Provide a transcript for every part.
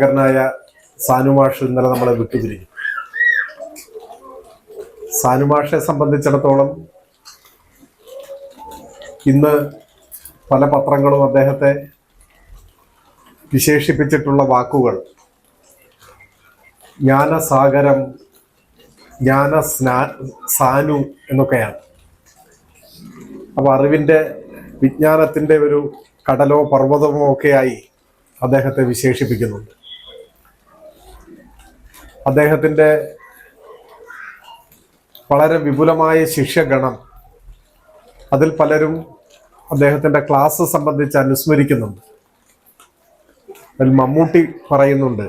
നമുക്കെല്ലാവർക്കും സാനു സാനുമാഷ് ഇന്നലെ നമ്മളെ വിട്ടുപിരിഞ്ഞു സാനുമാഷെ സംബന്ധിച്ചിടത്തോളം ഇന്ന് പല പത്രങ്ങളും അദ്ദേഹത്തെ വിശേഷിപ്പിച്ചിട്ടുള്ള വാക്കുകൾ ജ്ഞാനസാഗരം ജ്ഞാന സ്നാ സാനു എന്നൊക്കെയാണ്. അപ്പോൾ അറിവിന്റെ വിജ്ഞാനത്തിന്റെ ഒരു കടലോ പർവതമോ ഒക്കെയായി അദ്ദേഹത്തെ വിശേഷിപ്പിക്കുന്നുണ്ട്. അദ്ദേഹത്തിന്റെ വളരെ വിപുലമായ ശിഷ്യഗണം അതിൽ പലരും അദ്ദേഹത്തിന്റെ ക്ലാസ് സംബന്ധിച്ച് അനുസ്മരിക്കുന്നുണ്ട്. അതിൽ മമ്മൂട്ടി പറയുന്നുണ്ട്.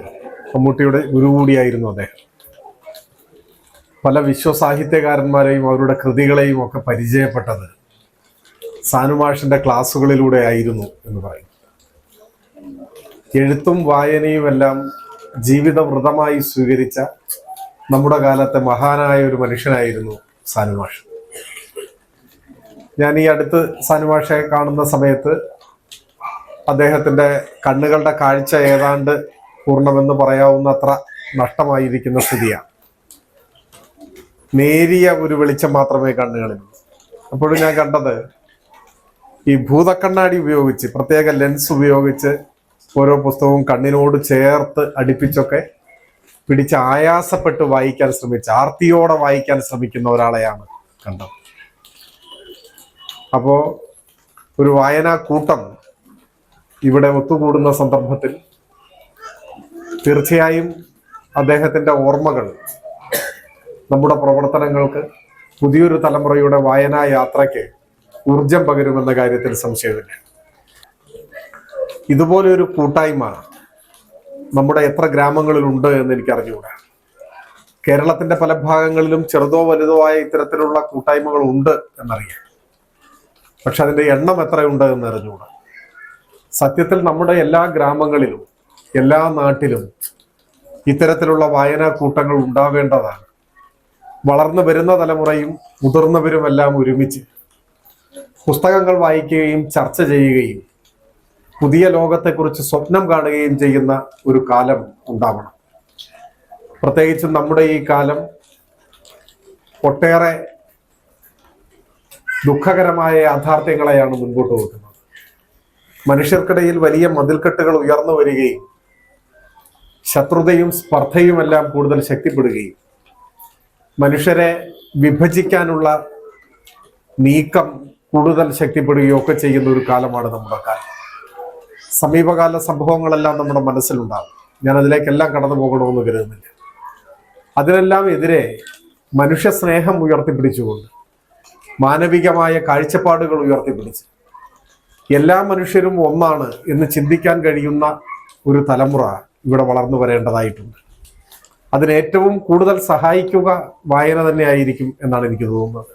മമ്മൂട്ടിയുടെ ഗുരു കൂടിയായിരുന്നു അദ്ദേഹം. പല വിശ്വസാഹിത്യകാരന്മാരെയും അവരുടെ കൃതികളെയും ഒക്കെ പരിചയപ്പെട്ടത് സാനുമാഷിന്റെ ക്ലാസ്സുകളിലൂടെ ആയിരുന്നു എന്ന് പറയും എഴുത്തും വായനയും എല്ലാം ജീവിതവ്രതമായി സ്വീകരിച്ച നമ്മുടെ കാലത്തെ മഹാനായ ഒരു മനുഷ്യനായിരുന്നു സാനുമാഷ് ഞാൻ ഈ അടുത്ത് സാനുമാഷെ കാണുന്ന സമയത്ത് അദ്ദേഹത്തിന്റെ കണ്ണുകളുടെ കാഴ്ച ഏതാണ്ട് പൂർണമെന്ന് പറയാവുന്നത്ര നഷ്ടമായിരിക്കുന്ന സ്ഥിതിയാണ്. നേരിയ ഒരു വെളിച്ചം മാത്രമേ കണ്ണുകളിൽ അപ്പോഴും ഞാൻ കണ്ടത് ഈ ഭൂതക്കണ്ണാടി ഉപയോഗിച്ച് പ്രത്യേക ലെൻസ് ഉപയോഗിച്ച് ഓരോ പുസ്തകവും കണ്ണിനോട് ചേർത്ത് അടുപ്പിച്ചൊക്കെ പിടിച്ച് ആയാസപ്പെട്ട് വായിക്കാൻ ശ്രമിച്ച ആർത്തിയോടെ വായിക്കാൻ ശ്രമിക്കുന്ന ഒരാളെയാണ് കണ്ടത് അപ്പോ ഒരു വായനാ കൂട്ടം ഇവിടെ ഒത്തുകൂടുന്ന സന്ദർഭത്തിൽ തീർച്ചയായും അദ്ദേഹത്തിന്റെ ഓർമ്മകൾ നമ്മുടെ പ്രവർത്തനങ്ങൾക്ക് പുതിയൊരു തലമുറയുടെ വായനാ യാത്രയ്ക്ക് ഊർജം പകരുമെന്ന കാര്യത്തിൽ സംശയമില്ല. ഇതുപോലെ ഒരു കൂട്ടായ്മ നമ്മുടെ എത്ര ഗ്രാമങ്ങളിലുണ്ട് എന്ന് എനിക്ക് അറിഞ്ഞുകൂടാ കേരളത്തിന്റെ പല ഭാഗങ്ങളിലും ചെറുതോ വലുതോ ആയ ഇത്തരത്തിലുള്ള കൂട്ടായ്മകൾ ഉണ്ട് എന്നറിയാം. പക്ഷെ അതിന്റെ എണ്ണം എത്രയുണ്ട് എന്ന് അറിഞ്ഞുകൂടാ സത്യത്തിൽ നമ്മുടെ എല്ലാ ഗ്രാമങ്ങളിലും എല്ലാ നാട്ടിലും ഇത്തരത്തിലുള്ള വായനാ കൂട്ടങ്ങൾ ഉണ്ടാവേണ്ടതാണ്. വളർന്നു വരുന്ന തലമുറയും മുതിർന്നവരുമെല്ലാം ഒരുമിച്ച് പുസ്തകങ്ങൾ വായിക്കുകയും ചർച്ച ചെയ്യുകയും പുതിയ ലോകത്തെക്കുറിച്ച് സ്വപ്നം കാണുകയും ചെയ്യുന്ന ഒരു കാലം ഉണ്ടാവണം. പ്രത്യേകിച്ചും നമ്മുടെ ഈ കാലം ഒട്ടേറെ ദുഃഖകരമായ യാഥാർത്ഥ്യങ്ങളെയാണ് മുൻപോട്ട് വെക്കുന്നത്. മനുഷ്യർക്കിടയിൽ വലിയ മതിൽക്കെട്ടുകൾ ഉയർന്നു വരികയും ശത്രുതയും സ്പർദ്ധയുമെല്ലാം കൂടുതൽ ശക്തിപ്പെടുകയും മനുഷ്യരെ വിഭജിക്കാനുള്ള നീക്കം കൂടുതൽ ശക്തിപ്പെടുകയും ഒക്കെ ചെയ്യുന്ന ഒരു കാലമാണ് നമ്മുടെ കാലം. സമീപകാല സംഭവങ്ങളെല്ലാം നമ്മുടെ മനസ്സിലുണ്ടാകും. ഞാൻ അതിലേക്കെല്ലാം കടന്നു പോകണമെന്ന് കരുതുന്നില്ല. അതിനെല്ലാം എതിരെ മനുഷ്യ സ്നേഹം ഉയർത്തിപ്പിടിച്ചുകൊണ്ട് മാനവികമായ കാഴ്ചപ്പാടുകൾ ഉയർത്തിപ്പിടിച്ച് എല്ലാ മനുഷ്യരും ഒന്നാണ് എന്ന് ചിന്തിക്കാൻ കഴിയുന്ന ഒരു തലമുറ ഇവിടെ വളർന്നു വരേണ്ടതായിട്ടുണ്ട്. അതിന് ഏറ്റവും കൂടുതൽ സഹായിക്കുക വായന തന്നെയായിരിക്കും എന്നാണ് എനിക്ക് തോന്നുന്നത്.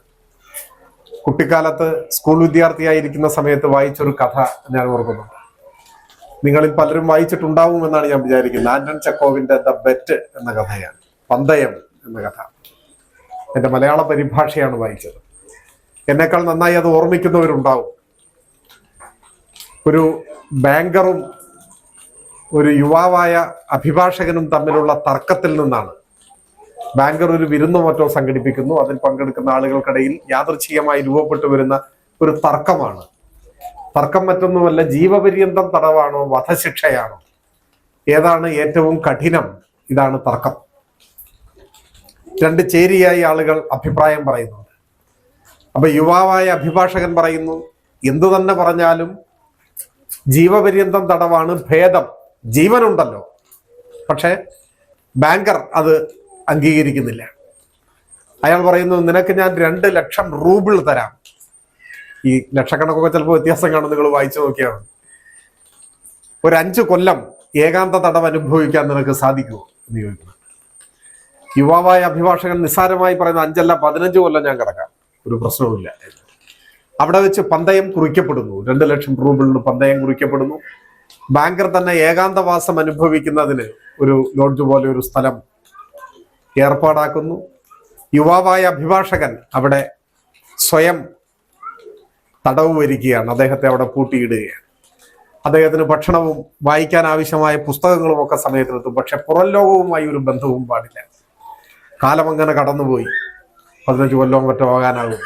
കുട്ടിക്കാലത്ത് സ്കൂൾ വിദ്യാർത്ഥിയായിരിക്കുന്ന സമയത്ത് വായിച്ചൊരു കഥ ഞാൻ ഓർക്കുന്നുണ്ട്. നിങ്ങളിൽ പലരും വായിച്ചിട്ടുണ്ടാവും എന്നാണ് ഞാൻ വിചാരിക്കുന്നത്. ആന്റൺ ചക്കോവിന്റെ ദ ബെറ്റ് എന്ന കഥയാണ്. പന്തയം എന്ന കഥ. എന്റെ മലയാള പരിഭാഷയാണ് വായിച്ചത്. എന്നേക്കാൾ നന്നായി അത് ഓർമ്മിക്കുന്നവരുണ്ടാവും. ഒരു ബാങ്കറും ഒരു യുവാവായ അഭിഭാഷകനും തമ്മിലുള്ള തർക്കത്തിൽ നിന്നാണ്. ബാങ്കർ ഒരു വിരുന്നോ മറ്റോ സംഘടിപ്പിക്കുന്നു. അതിൽ പങ്കെടുക്കുന്ന ആളുകൾക്കിടയിൽ യാദൃച്ഛികമായി രൂപപ്പെട്ടു വരുന്ന ഒരു തർക്കമാണ് തർക്കം മറ്റൊന്നുമല്ല ജീവപര്യന്തം തടവാണോ വധശിക്ഷയാണോ? ഏതാണ് ഏറ്റവും കഠിനം? ഇതാണ് തർക്കം. രണ്ട് ചേരിയായി ആളുകൾ അഭിപ്രായം പറയുന്നുണ്ട് അപ്പൊ യുവാവായ അഭിഭാഷകൻ പറയുന്നു എന്തു തന്നെ പറഞ്ഞാലും ജീവപര്യന്തം തടവാണ് ഭേദം. ജീവനുണ്ടല്ലോ. പക്ഷെ ബാങ്കർ അത് അംഗീകരിക്കുന്നില്ല. അയാൾ പറയുന്നു നിനക്ക് ഞാൻ രണ്ട് ലക്ഷം റൂബിൾ തരാം. ഈ ലക്ഷക്കണക്കൊക്കെ ചിലപ്പോൾ വ്യത്യാസം കാണും നിങ്ങൾ വായിച്ചു നോക്കിയാണ്. ഒരു അഞ്ചു കൊല്ലം ഏകാന്ത തടവ് അനുഭവിക്കാൻ നിനക്ക് സാധിക്കുമോ എന്ന് ചോദിക്കുന്നു. യുവാവായ അഭിഭാഷകൻ നിസ്സാരമായി പറയുന്ന അഞ്ചല്ല പതിനഞ്ച് കൊല്ലം ഞാൻ കിടക്കാം. ഒരു പ്രശ്നവുമില്ല. അവിടെ വെച്ച് പന്തയം കുറിക്കപ്പെടുന്നു. രണ്ട് ലക്ഷം റൂബിളിന് പന്തയം കുറിക്കപ്പെടുന്നു. ബാങ്കർ തന്നെ ഏകാന്തവാസം അനുഭവിക്കുന്നതിന് ഒരു ലോഡ്ജ് പോലെ ഒരു സ്ഥലം ഏർപ്പാടാക്കുന്നു. യുവാവായ അഭിഭാഷകൻ അവിടെ സ്വയം തടവ് വരികയാണ്. അദ്ദേഹത്തെ അവിടെ പൂട്ടിയിടുകയാണ്. അദ്ദേഹത്തിന് ഭക്ഷണവും വായിക്കാൻ ആവശ്യമായ പുസ്തകങ്ങളും ഒക്കെ സമയത്തിനെത്തും പക്ഷെ പുറം ലോകവുമായി ഒരു ബന്ധവും പാടില്ല. കാലം അങ്ങനെ കടന്നുപോയി. പതിനഞ്ച് കൊല്ലവും മറ്റോ ആകാനാകും.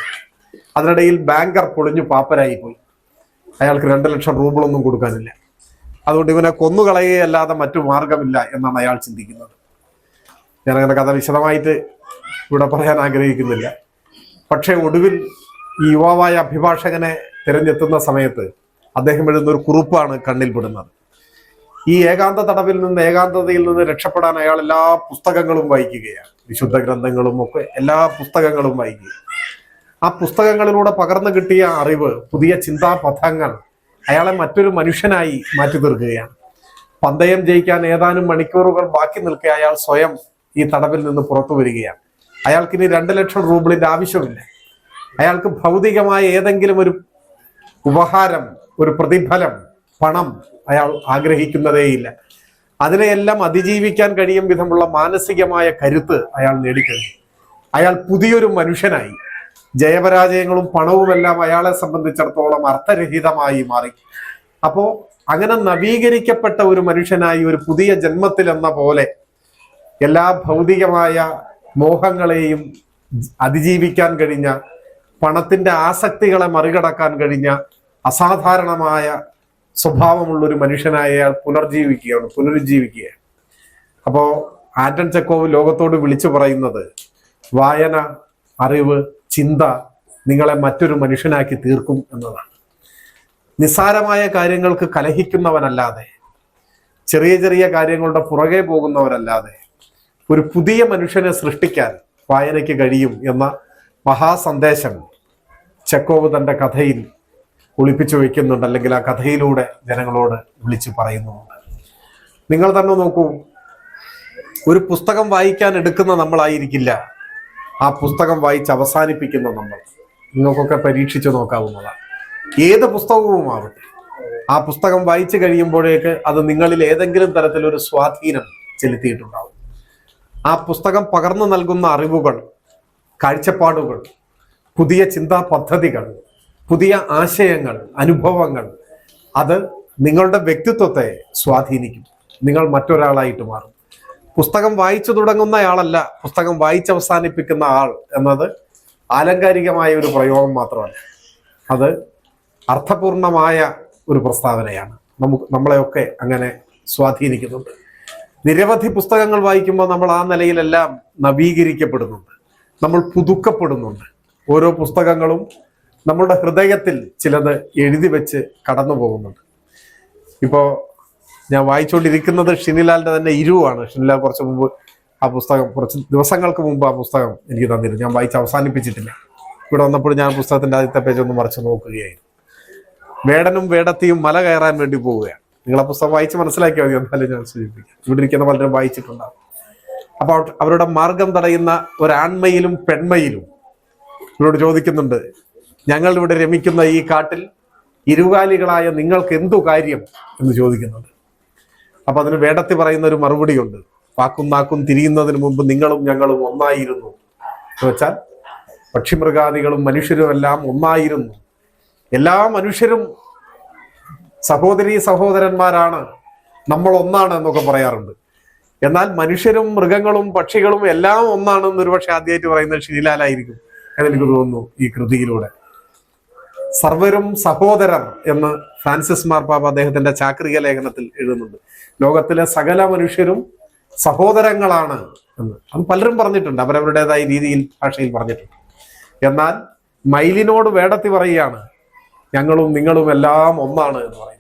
അതിനിടയിൽ ബാങ്കർ പൊളിഞ്ഞു പാപ്പരായി പോയി. അയാൾക്ക് രണ്ട് ലക്ഷം റൂബിളൊന്നും കൊടുക്കാനില്ല. അതുകൊണ്ട് ഇവനെ കൊന്നുകളയുകയല്ലാതെ മറ്റു മാർഗമില്ല എന്നാണ് അയാൾ ചിന്തിക്കുന്നത്. ഞാനങ്ങനെ കഥ വിശദമായിട്ട് ഇവിടെ പറയാൻ ആഗ്രഹിക്കുന്നില്ല. പക്ഷേ ഒടുവിൽ ഈ യുവാവായ അഭിഭാഷകനെ തിരഞ്ഞെത്തുന്ന സമയത്ത് അദ്ദേഹം എഴുതുന്ന ഒരു കുറിപ്പാണ് കണ്ണിൽപ്പെടുന്നത് ഈ ഏകാന്ത തടവിൽ നിന്ന് ഏകാന്തതയിൽ നിന്ന് രക്ഷപ്പെടാൻ അയാൾ എല്ലാ പുസ്തകങ്ങളും വായിക്കുകയാണ്. വിശുദ്ധ ഗ്രന്ഥങ്ങളും ഒക്കെ എല്ലാ പുസ്തകങ്ങളും വായിക്കുക ആ പുസ്തകങ്ങളിലൂടെ പകർന്നു കിട്ടിയ അറിവ് പുതിയ ചിന്താപഥങ്ങൾ അയാളെ മറ്റൊരു മനുഷ്യനായി മാറ്റി തീർക്കുകയാണ് പന്തയം ജയിക്കാൻ ഏതാനും മണിക്കൂറുകൾ ബാക്കി നിൽക്കെ അയാൾ സ്വയം ഈ തടവിൽ നിന്ന് പുറത്തു വരികയാണ്. അയാൾക്ക് ഇനി രണ്ട് ലക്ഷം റൂബിളിന്റെ ആവശ്യമില്ല. അയാൾക്ക് ഭൗതികമായ ഏതെങ്കിലും ഒരു ഉപഹാരം ഒരു പ്രതിഫലം പണം അയാൾ ആഗ്രഹിക്കുന്നതേയില്ല. അതിനെയെല്ലാം അതിജീവിക്കാൻ കഴിയും വിധമുള്ള മാനസികമായ കരുത്ത് അയാൾ നേടിക്കഴിഞ്ഞു. അയാൾ പുതിയൊരു മനുഷ്യനായി. ജയപരാജയങ്ങളും പണവുമെല്ലാം അയാളെ സംബന്ധിച്ചിടത്തോളം അർത്ഥരഹിതമായി മാറി. അപ്പോ അങ്ങനെ നവീകരിക്കപ്പെട്ട ഒരു മനുഷ്യനായി ഒരു പുതിയ ജന്മത്തിൽ എന്ന പോലെ എല്ലാ ഭൗതികമായ മോഹങ്ങളെയും അതിജീവിക്കാൻ കഴിഞ്ഞ പണത്തിന്റെ ആസക്തികളെ മറികടക്കാൻ കഴിഞ്ഞ അസാധാരണമായ സ്വഭാവമുള്ള ഒരു മനുഷ്യനായ അയാൾ പുനർജീവിക്കുകയാണ് പുനരുജ്ജീവിക്കുകയാണ്. അപ്പോ ആന്റൺ ചെക്കോവ് ലോകത്തോട് വിളിച്ചു പറയുന്നത് വായന അറിവ് ചിന്ത നിങ്ങളെ മറ്റൊരു മനുഷ്യനാക്കി തീർക്കും എന്നതാണ്. നിസ്സാരമായ കാര്യങ്ങൾക്ക് കലഹിക്കുന്നവനല്ലാതെ ചെറിയ ചെറിയ കാര്യങ്ങളുടെ പുറകെ പോകുന്നവരല്ലാതെ ഒരു പുതിയ മനുഷ്യനെ സൃഷ്ടിക്കാൻ വായനയ്ക്ക് കഴിയും എന്ന മഹാസന്ദേശം ചെക്കോവ് തന്റെ കഥയിൽ ഒളിപ്പിച്ചു വെക്കുന്നുണ്ട് അല്ലെങ്കിൽ ആ കഥയിലൂടെ ജനങ്ങളോട് വിളിച്ചു പറയുന്നുമുണ്ട് നിങ്ങൾ തന്നെ നോക്കൂ ഒരു പുസ്തകം വായിക്കാൻ എടുക്കുന്ന നമ്മളായിരിക്കില്ല. ആ പുസ്തകം വായിച്ച് അവസാനിപ്പിക്കുന്ന നമ്മൾ. നിങ്ങൾക്കൊക്കെ പരീക്ഷിച്ചു നോക്കാവുന്നതാണ്. ഏത് പുസ്തകവും ആവട്ടെ. ആ പുസ്തകം വായിച്ചു കഴിയുമ്പോഴേക്ക് അത് നിങ്ങളിൽ ഏതെങ്കിലും തരത്തിലൊരു സ്വാധീനം ചെലുത്തിയിട്ടുണ്ടാവും. ആ പുസ്തകം പകർന്നു നൽകുന്ന അറിവുകൾ കാഴ്ചപ്പാടുകൾ പുതിയ ചിന്താ പദ്ധതികൾ പുതിയ ആശയങ്ങൾ അനുഭവങ്ങൾ അത് നിങ്ങളുടെ വ്യക്തിത്വത്തെ സ്വാധീനിക്കും. നിങ്ങൾ മറ്റൊരാളായിട്ട് മാറും. പുസ്തകം വായിച്ചു തുടങ്ങുന്നയാളല്ല പുസ്തകം വായിച്ച് അവസാനിപ്പിക്കുന്ന ആൾ എന്നത് ആലങ്കാരികമായ ഒരു പ്രയോഗം മാത്രമല്ല. അത് അർത്ഥപൂർണമായ ഒരു പ്രസ്താവനയാണ്. നമുക്ക് നമ്മളെയൊക്കെ അങ്ങനെ സ്വാധീനിക്കുന്നുണ്ട്. നിരവധി പുസ്തകങ്ങൾ വായിക്കുമ്പോൾ നമ്മൾ ആ നിലയിലെല്ലാം നവീകരിക്കപ്പെടുന്നുണ്ട്. നമ്മൾ പുതുക്കപ്പെടുന്നുണ്ട്. ഓരോ പുസ്തകങ്ങളും നമ്മളുടെ ഹൃദയത്തിൽ ചിലത് എഴുതി വെച്ച് കടന്നു പോകുന്നുണ്ട്. ഇപ്പോൾ ഞാൻ വായിച്ചുകൊണ്ടിരിക്കുന്നത് ഷിനിലാലിന്റെ തന്നെ ഇരുവാണ്. ഷിനിലാൽ കുറച്ച് മുമ്പ് ആ പുസ്തകം കുറച്ച് ദിവസങ്ങൾക്ക് മുമ്പ് ആ പുസ്തകം എനിക്ക് തന്നിരുന്നു. ഞാൻ വായിച്ച് അവസാനിപ്പിച്ചിട്ടില്ല. ഇവിടെ വന്നപ്പോൾ ഞാൻ പുസ്തകത്തിന്റെ ആദ്യത്തെ പേജ് ഒന്ന് മറിച്ച് നോക്കുകയായിരുന്നു. വേടനും വേടത്തിയും മല കയറാൻ വേണ്ടി പോവുകയാണ്. നിങ്ങൾ ആ പുസ്തകം വായിച്ച് മനസ്സിലാക്കിയാൽ മതി എന്നാലും ഞാൻ സൂചിപ്പിക്കാം. ഇവിടെ ഇരിക്കുന്ന പലരും വായിച്ചിട്ടുണ്ടാവും. അപ്പൊ അവ- അവരുടെ മാർഗം തടയുന്ന ഒരാൺമയിലും പെൺമയിലും ഇവരോട് ചോദിക്കുന്നുണ്ട് ഞങ്ങൾ ഇവിടെ രമിക്കുന്ന ഈ കാട്ടിൽ ഇരുകാലികളായ നിങ്ങൾക്ക് എന്തു കാര്യം? എന്ന് ചോദിക്കുന്നുണ്ട്. അപ്പൊ അതിന് വേടത്തി പറയുന്ന ഒരു മറുപടിയുണ്ട്. വാക്കും നാക്കും തിരിയുന്നതിന് മുമ്പ് നിങ്ങളും ഞങ്ങളും ഒന്നായിരുന്നു. എന്ന് വെച്ചാൽ പക്ഷിമൃഗാദികളും മനുഷ്യരും എല്ലാം ഒന്നായിരുന്നു. എല്ലാ മനുഷ്യരും സഹോദരീ സഹോദരന്മാരാണ് നമ്മൾ ഒന്നാണ് എന്നൊക്കെ പറയാറുണ്ട്. എന്നാൽ മനുഷ്യരും മൃഗങ്ങളും പക്ഷികളും എല്ലാം ഒന്നാണെന്ന് ഒരുപക്ഷെ ആദ്യമായിട്ട് പറയുന്നത് ഷിനിലാലായിരിക്കും എന്നെനിക്ക് തോന്നുന്നു ഈ കൃതിയിലൂടെ. സർവരും സഹോദരർ എന്ന് ഫ്രാൻസിസ് മാർപ്പാപ്പ അദ്ദേഹത്തിന്റെ ചാക്രിക ലേഖനത്തിൽ എഴുതുന്നുണ്ട്. ലോകത്തിലെ സകല മനുഷ്യരും സഹോദരങ്ങളാണ് എന്ന്. അത് പലരും പറഞ്ഞിട്ടുണ്ട്. അവരവരുടേതായ രീതിയിൽ ഭാഷയിൽ പറഞ്ഞിട്ടുണ്ട്. എന്നാൽ മയിലിനോട് വേടത്തി പറയുകയാണ് ഞങ്ങളും നിങ്ങളും എല്ലാം ഒന്നാണ് എന്ന് പറയുന്നത്.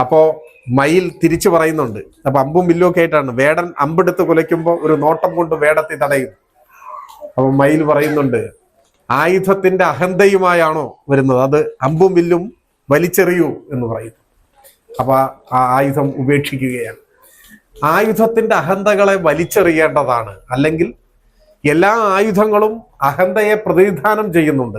അപ്പോ മയിൽ തിരിച്ചു പറയുന്നുണ്ട്. അപ്പൊ അമ്പും വില്ലും ആയിട്ടാണ് വേടൻ അമ്പെടുത്ത് കുലയ്ക്കുമ്പോൾ ഒരു നോട്ടം കൊണ്ട് വേടത്തി തടയും അപ്പൊ മയിൽ പറയുന്നുണ്ട് ആയുധത്തിന്റെ അഹന്തയുമായാണോ വരുന്നത്? അത് അമ്പും വില്ലും വലിച്ചെറിയൂ എന്ന് പറയുന്നു. അപ്പൊ ആ ആയുധം ഉപേക്ഷിക്കുകയാണ്. ആയുധത്തിന്റെ അഹന്തകളെ വലിച്ചെറിയേണ്ടതാണ്. അല്ലെങ്കിൽ എല്ലാ ആയുധങ്ങളും അഹന്തയെ പ്രതിനിധാനം ചെയ്യുന്നുണ്ട്.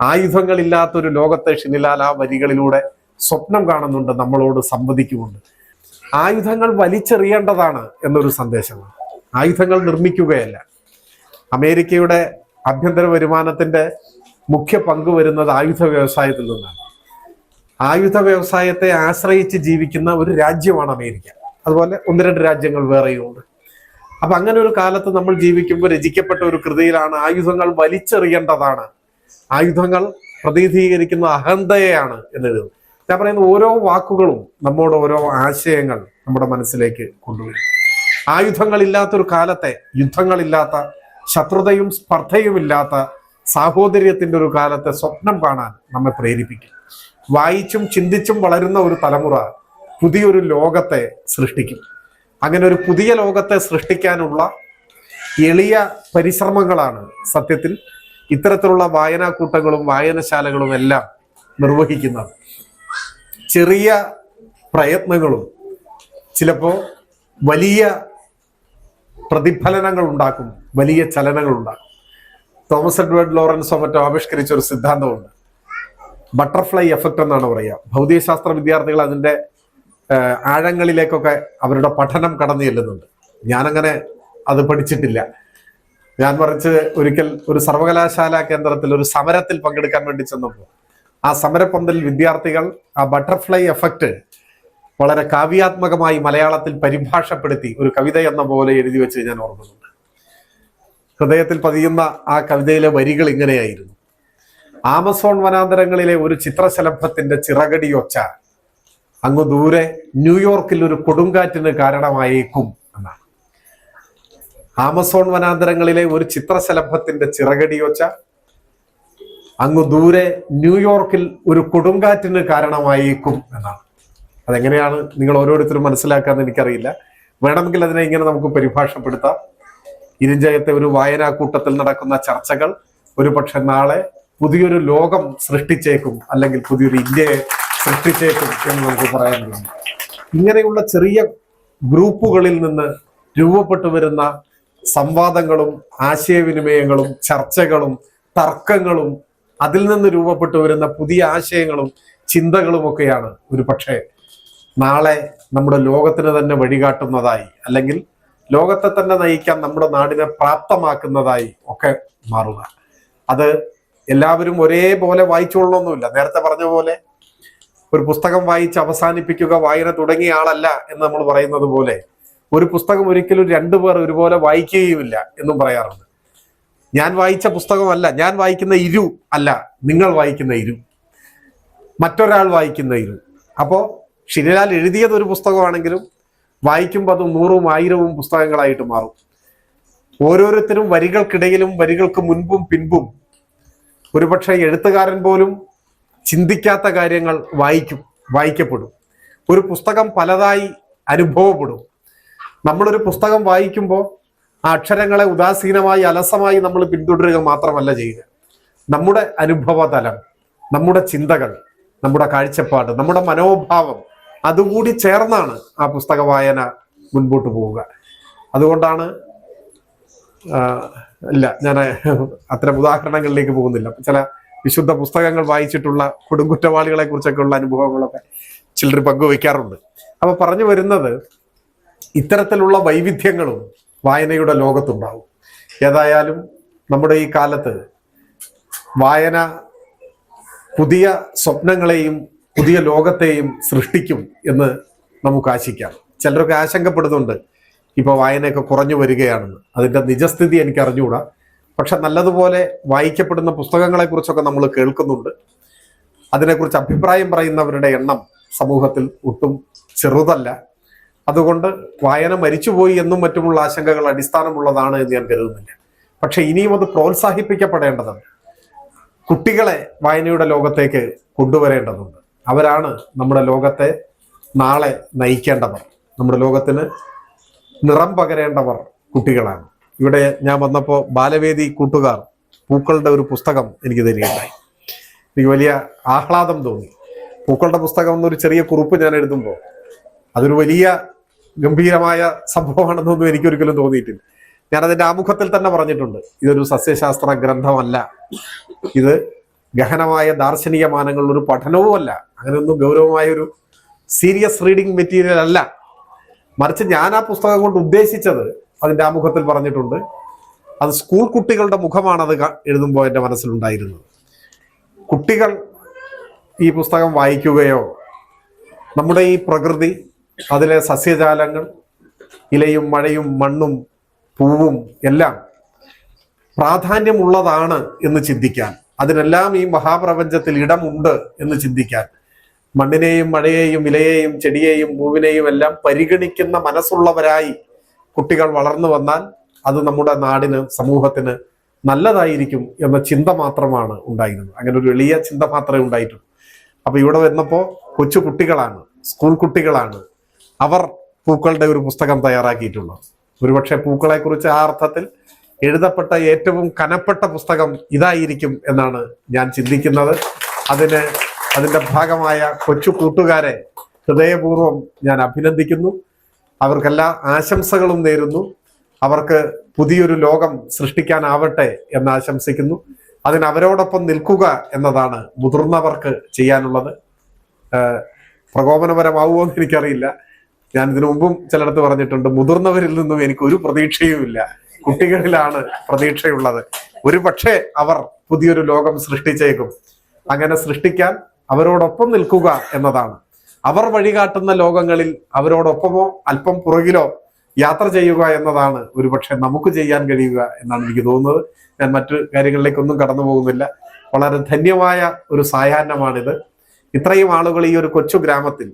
ആയുധങ്ങളില്ലാത്തൊരു ലോകത്തെ ഷിനിലാൽ ആ വരികളിലൂടെ സ്വപ്നം കാണുന്നുണ്ട് നമ്മളോട് സംവദിക്കുമുണ്ട് ആയുധങ്ങൾ വലിച്ചെറിയേണ്ടതാണ് എന്നൊരു സന്ദേശമാണ്. ആയുധങ്ങൾ നിർമ്മിക്കുകയല്ല. അമേരിക്കയുടെ ആഭ്യന്തര വരുമാനത്തിന്റെ മുഖ്യ പങ്ക് വരുന്നത് ആയുധ വ്യവസായത്തിൽ നിന്നാണ്. ആയുധ വ്യവസായത്തെ ആശ്രയിച്ച് ജീവിക്കുന്ന ഒരു രാജ്യമാണ് അമേരിക്ക. അതുപോലെ ഒന്ന് രണ്ട് രാജ്യങ്ങൾ വേറെയുമുണ്ട് അപ്പൊ അങ്ങനെ ഒരു കാലത്ത് നമ്മൾ ജീവിക്കുമ്പോൾ രചിക്കപ്പെട്ട ഒരു കൃതിയിലാണ് ആയുധങ്ങൾ വലിച്ചെറിയേണ്ടതാണ്. ആയുധങ്ങൾ പ്രതിനിധീകരിക്കുന്ന അഹന്തയെയാണ് എന്നെഴുതുന്നത് ഞാൻ പറയുന്ന ഓരോ വാക്കുകളും നമ്മോട് ഓരോ ആശയങ്ങൾ നമ്മുടെ മനസ്സിലേക്ക് കൊണ്ടുവരും. ആയുധങ്ങളില്ലാത്തൊരു കാലത്തെ യുദ്ധങ്ങളില്ലാത്ത ശത്രുതയും സ്പർദ്ധയുമില്ലാത്ത സാഹോദര്യത്തിന്റെ ഒരു കാലത്തെ സ്വപ്നം കാണാൻ നമ്മെ പ്രേരിപ്പിക്കും. വായിച്ചും ചിന്തിച്ചും വളരുന്ന ഒരു തലമുറ പുതിയൊരു ലോകത്തെ സൃഷ്ടിക്കും. അങ്ങനെ ഒരു പുതിയ ലോകത്തെ സൃഷ്ടിക്കാനുള്ള എളിയ പരിശ്രമങ്ങളാണ് സത്യത്തിൽ ഇത്തരത്തിലുള്ള വായനാക്കൂട്ടങ്ങളും വായനശാലകളും എല്ലാം നിർവഹിക്കുന്നത്. ചെറിയ പ്രയത്നങ്ങളും ചിലപ്പോൾ വലിയ പ്രതിഫലനങ്ങൾ ഉണ്ടാക്കും. വലിയ ചലനങ്ങൾ ഉണ്ടാകും തോമസ് എഡ്വേർഡ് ലോറൻസോ മറ്റോ ആവിഷ്കരിച്ച ഒരു സിദ്ധാന്തമുണ്ട്. ബട്ടർഫ്ലൈ എഫക്റ്റ് എന്നാണ് പറയുക. ഭൗതികശാസ്ത്ര വിദ്യാർത്ഥികൾ അതിന്റെ ആഴങ്ങളിലേക്കൊക്കെ അവരുടെ പഠനം കടന്നു ചെല്ലുന്നുണ്ട്. ഞാനങ്ങനെ അത് പഠിച്ചിട്ടില്ല. ഞാൻ മറിച്ച് ഒരിക്കൽ ഒരു സർവകലാശാല കേന്ദ്രത്തിൽ ഒരു സമരത്തിൽ പങ്കെടുക്കാൻ വേണ്ടി ചെന്നപ്പോൾ ആ സമരപ്പന്തൽ വിദ്യാർത്ഥികൾ ആ ബട്ടർഫ്ലൈ എഫക്റ്റ് വളരെ കാവ്യാത്മകമായി മലയാളത്തിൽ പരിഭാഷപ്പെടുത്തി ഒരു കവിത എന്ന പോലെ എഴുതി വെച്ച് ഞാൻ ഓർക്കുന്നുണ്ട്. ഹൃദയത്തിൽ പതിയുന്ന ആ കവിതയിലെ വരികൾ ഇങ്ങനെയായിരുന്നു. ആമസോൺ വനാന്തരങ്ങളിലെ ഒരു ചിത്രശലഭത്തിന്റെ ചിറകടിയൊച്ച അങ്ങ് ദൂരെ ന്യൂയോർക്കിൽ ഒരു കൊടുങ്കാറ്റിന് കാരണമായേക്കും എന്നാണ്. ആമസോൺ വനാന്തരങ്ങളിലെ ഒരു ചിത്രശലഭത്തിന്റെ ചിറകടിയൊച്ച അങ്ങ് ദൂരെ ന്യൂയോർക്കിൽ ഒരു കൊടുങ്കാറ്റിന് കാരണമായേക്കും എന്നാണ്. അതെങ്ങനെയാണ് നിങ്ങൾ ഓരോരുത്തരും മനസ്സിലാക്കാന്ന് എനിക്കറിയില്ല. വേണമെങ്കിൽ അതിനെ ഇങ്ങനെ നമുക്ക് പരിഭാഷപ്പെടുത്താം. ഇരിഞ്ചയത്തെ ഒരു വായനാക്കൂട്ടത്തിൽ നടക്കുന്ന ചർച്ചകൾ ഒരു പക്ഷെ നാളെ പുതിയൊരു ലോകം സൃഷ്ടിച്ചേക്കും അല്ലെങ്കിൽ പുതിയൊരു ഇന്ത്യയെ സൃഷ്ടിച്ചേക്കും എന്ന് നമുക്ക് പറയാൻ കഴിയും. ഇങ്ങനെയുള്ള ചെറിയ ഗ്രൂപ്പുകളിൽ നിന്ന് രൂപപ്പെട്ടു വരുന്ന സംവാദങ്ങളും ആശയവിനിമയങ്ങളും ചർച്ചകളും തർക്കങ്ങളും അതിൽ നിന്ന് രൂപപ്പെട്ടു വരുന്ന പുതിയ ആശയങ്ങളും ചിന്തകളും ഒക്കെയാണ് ഒരു പക്ഷേ നാളെ നമ്മുടെ ലോകത്തിന് തന്നെ വഴികാട്ടുന്നതായി അല്ലെങ്കിൽ ലോകത്തെ തന്നെ നയിക്കാൻ നമ്മുടെ നാടിനെ പ്രാപ്തമാക്കുന്നതായി ഒക്കെ മാറുക അത് എല്ലാവരും ഒരേപോലെ വായിച്ചുകൊള്ളണമെന്നില്ല നേരത്തെ പറഞ്ഞ പോലെ ഒരു പുസ്തകം വായിച്ച് അവസാനിപ്പിക്കുക വായന തുടങ്ങിയ ആളല്ല എന്ന് നമ്മൾ പറയുന്നത് പോലെ ഒരു പുസ്തകം ഒരിക്കലും രണ്ടുപേർ ഒരുപോലെ വായിക്കുകയുമില്ല എന്നും പറയാറുണ്ട്. ഞാൻ വായിച്ച പുസ്തകമല്ല ഞാൻ വായിക്കുന്ന ഇരു അല്ല നിങ്ങൾ വായിക്കുന്ന ഇരു. മറ്റൊരാൾ വായിക്കുന്ന ഇരു. അപ്പോൾ ഷിനിലാൽ എഴുതിയത് ഒരു പുസ്തകമാണെങ്കിലും വായിക്കുമ്പോൾ അത് നൂറും ആയിരവും പുസ്തകങ്ങളായിട്ട് മാറും. ഓരോരുത്തരും വരികൾക്കിടയിലും വരികൾക്ക് മുൻപും പിൻപും ഒരുപക്ഷെ എഴുത്തുകാരൻ പോലും ചിന്തിക്കാത്ത കാര്യങ്ങൾ വായിക്കും വായിക്കപ്പെടും. ഒരു പുസ്തകം പലതായി അനുഭവപ്പെടും. നമ്മളൊരു പുസ്തകം വായിക്കുമ്പോൾ ആ അക്ഷരങ്ങളെ ഉദാസീനമായി അലസമായി നമ്മൾ പിന്തുടരുക മാത്രമല്ല ചെയ്യുക. നമ്മുടെ അനുഭവതലം നമ്മുടെ ചിന്തകൾ നമ്മുടെ കാഴ്ചപ്പാട് നമ്മുടെ മനോഭാവം അതുകൂടി ചേർന്നാണ് ആ പുസ്തക വായന മുൻപോട്ട് പോവുക. അതുകൊണ്ടാണ് ഇല്ല ഞാൻ അത്തരം ഉദാഹരണങ്ങളിലേക്ക് പോകുന്നില്ല. ചില വിശുദ്ധ പുസ്തകങ്ങൾ വായിച്ചിട്ടുള്ള കൊടുങ്കുറ്റവാളികളെ കുറിച്ചൊക്കെ ഉള്ള അനുഭവങ്ങളൊക്കെ ചിലർ പങ്കുവയ്ക്കാറുണ്ട് അപ്പൊ പറഞ്ഞു വരുന്നത് ഇത്തരത്തിലുള്ള വൈവിധ്യങ്ങളും വായനയുടെ ലോകത്തുണ്ടാവും. ഏതായാലും നമ്മുടെ ഈ കാലത്ത് വായന പുതിയ സ്വപ്നങ്ങളെയും പുതിയ ലോകത്തെയും സൃഷ്ടിക്കും എന്ന് നമുക്ക് ആശിക്കാം. ചിലരൊക്കെ ആശങ്കപ്പെടുന്നുണ്ട്. ഇപ്പൊ വായനയൊക്കെ കുറഞ്ഞു വരികയാണെന്ന്. അതിന്റെ നിജസ്ഥിതി എനിക്ക് അറിഞ്ഞുകൂടാ. പക്ഷെ നല്ലതുപോലെ വായിക്കപ്പെടുന്ന പുസ്തകങ്ങളെക്കുറിച്ചൊക്കെ നമ്മൾ കേൾക്കുന്നുണ്ട്. അതിനെക്കുറിച്ച് അഭിപ്രായം പറയുന്നവരുടെ എണ്ണം സമൂഹത്തിൽ ഒട്ടും ചെറുതല്ല. അതുകൊണ്ട് വായന മരിച്ചുപോയി എന്നും മറ്റുമുള്ള ആശങ്കകൾ അടിസ്ഥാനമുള്ളതാണ് എന്ന് ഞാൻ കരുതുന്നില്ല. പക്ഷെ ഇനിയും അത് പ്രോത്സാഹിപ്പിക്കപ്പെടേണ്ടതുണ്ട്. കുട്ടികളെ വായനയുടെ ലോകത്തേക്ക് കൊണ്ടുവരേണ്ടതുണ്ട്. അവരാണ് നമ്മുടെ ലോകത്തെ നാളെ നയിക്കേണ്ടവർ. നമ്മുടെ ലോകത്തിന് നിറം പകരേണ്ടവർ കുട്ടികളാണ്. ഇവിടെ ഞാൻ വന്നപ്പോൾ ബാലവേദി കൂട്ടുകാർ പൂക്കളുടെ ഒരു പുസ്തകം എനിക്ക് തരികയുണ്ടായി. എനിക്ക് വലിയ ആഹ്ലാദം തോന്നി. പൂക്കളുടെ പുസ്തകം എന്നൊരു ചെറിയ കുറിപ്പ് ഞാൻ എഴുതുമ്പോൾ അതൊരു വലിയ ഗംഭീരമായ സംഭവമാണെന്നൊന്നും എനിക്കൊരിക്കലും തോന്നിയിട്ടില്ല. ഞാൻ അതിന്റെ ആമുഖത്തിൽ തന്നെ പറഞ്ഞിട്ടുണ്ട്. ഇതൊരു സസ്യശാസ്ത്ര ഗ്രന്ഥമല്ല. ഇത് ഗഹനമായ ദാർശനിക മാനങ്ങളുള്ള ഒരു പഠനവുമല്ല അങ്ങനെയൊന്നും ഗൗരവമായ ഒരു സീരിയസ് റീഡിംഗ് മെറ്റീരിയൽ അല്ല. മറിച്ച് ഞാൻ ആ പുസ്തകം കൊണ്ട് ഉദ്ദേശിച്ചത് അതിന്റെ ആമുഖത്തിൽ പറഞ്ഞിട്ടുണ്ട്. അത് സ്കൂൾ കുട്ടികളുടെ മുഖമാണ് അത് എഴുതുമ്പോൾ എന്റെ മനസ്സിലുണ്ടായിരുന്നത്. കുട്ടികൾ ഈ പുസ്തകം വായിക്കുകയോ നമ്മുടെ ഈ പ്രകൃതി അതിലെ സസ്യജാലങ്ങൾ ഇലയും മഴയും മണ്ണും പൂവും എല്ലാം പ്രാധാന്യമുള്ളതാണ് എന്ന് ചിന്തിക്കാൻ അതിനെല്ലാം ഈ മഹാപ്രപഞ്ചത്തിൽ ഇടമുണ്ട് എന്ന് ചിന്തിക്കാൻ മണ്ണിനെയും മഴയെയും ഇലയെയും ചെടിയെയും പൂവിനെയും എല്ലാം പരിഗണിക്കുന്ന മനസ്സുള്ളവരായി കുട്ടികൾ വളർന്നു വന്നാൽ അത് നമ്മുടെ നാടിന് സമൂഹത്തിന് നല്ലതായിരിക്കും എന്ന ചിന്ത മാത്രമാണ് ഉണ്ടായിരുന്നത്. അങ്ങനെ ഒരു എളിയ ചിന്ത മാത്രമേ ഉണ്ടായിട്ടുള്ളൂ. അപ്പൊ ഇവിടെ വന്നപ്പോ കൊച്ചു കുട്ടികളാണ് സ്കൂൾ കുട്ടികളാണ് അവർ പൂക്കളുടെ ഒരു പുസ്തകം തയ്യാറാക്കിയിട്ടുള്ളത്. ഒരുപക്ഷെ പൂക്കളെ കുറിച്ച് ആ അർത്ഥത്തിൽ എഴുതപ്പെട്ട ഏറ്റവും കനപ്പെട്ട പുസ്തകം ഇതായിരിക്കും എന്നാണ് ഞാൻ ചിന്തിക്കുന്നത്. അതിന് അതിന്റെ ഭാഗമായ കൊച്ചു കൂട്ടുകാരെ ഹൃദയപൂർവം ഞാൻ അഭിനന്ദിക്കുന്നു. അവർക്കെല്ലാ ആശംസകളും നേരുന്നു. അവർക്ക് പുതിയൊരു ലോകം സൃഷ്ടിക്കാനാവട്ടെ എന്ന് ആശംസിക്കുന്നു. അതിന് അവരോടൊപ്പം നിൽക്കുക എന്നതാണ് മുതിർന്നവർക്ക് ചെയ്യാനുള്ളത്. പ്രകോപനപരമാവുമോ എന്ന് എനിക്കറിയില്ല. ഞാൻ ഇതിനു മുമ്പും ചിലയിടത്ത് പറഞ്ഞിട്ടുണ്ട് മുതിർന്നവരിൽ നിന്നും എനിക്ക് ഒരു പ്രതീക്ഷയുമില്ല. കുട്ടികളിലാണ് പ്രതീക്ഷയുള്ളത്. ഒരു പക്ഷേ അവർ പുതിയൊരു ലോകം സൃഷ്ടിച്ചേക്കും. അങ്ങനെ സൃഷ്ടിക്കാൻ അവരോടൊപ്പം നിൽക്കുക എന്നതാണ്. അവർ വഴികാട്ടുന്ന ലോകങ്ങളിൽ അവരോടൊപ്പമോ അല്പം പുറകിലോ യാത്ര ചെയ്യുക എന്നതാണ് ഒരുപക്ഷെ നമുക്ക് ചെയ്യാൻ കഴിയുക എന്നാണ് എനിക്ക് തോന്നുന്നത്. ഞാൻ മറ്റു കാര്യങ്ങളിലേക്കൊന്നും കടന്നു പോകുന്നില്ല. വളരെ ധന്യമായ ഒരു സായാഹ്നമാണിത്. ഇത്രയും ആളുകൾ ഈ ഒരു കൊച്ചു ഗ്രാമത്തിൽ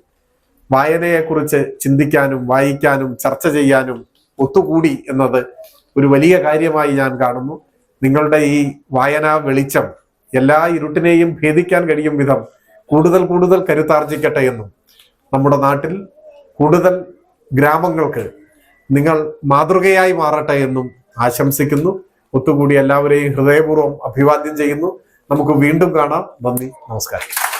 വായനയെക്കുറിച്ച് ചിന്തിക്കാനും വായിക്കാനും ചർച്ച ചെയ്യാനും ഒത്തുകൂടി എന്നത് ഒരു വലിയ കാര്യമായി ഞാൻ കാണുന്നു. നിങ്ങളുടെ ഈ വായനാ വെളിച്ചം എല്ലാ ഇരുട്ടിനെയും ഭേദിക്കാൻ കഴിയും വിധം കൂടുതൽ കൂടുതൽ കരുത്താർജിക്കട്ടെ എന്നും നമ്മുടെ നാട്ടിൽ കൂടുതൽ ഗ്രാമങ്ങൾക്ക് നിങ്ങൾ മാതൃകയായി മാറട്ടെ എന്നും ആശംസിക്കുന്നു. ഒത്തുകൂടി എല്ലാവരെയും ഹൃദയപൂർവം അഭിവാദ്യം ചെയ്യുന്നു. നമുക്ക് വീണ്ടും കാണാം. നന്ദി. നമസ്കാരം.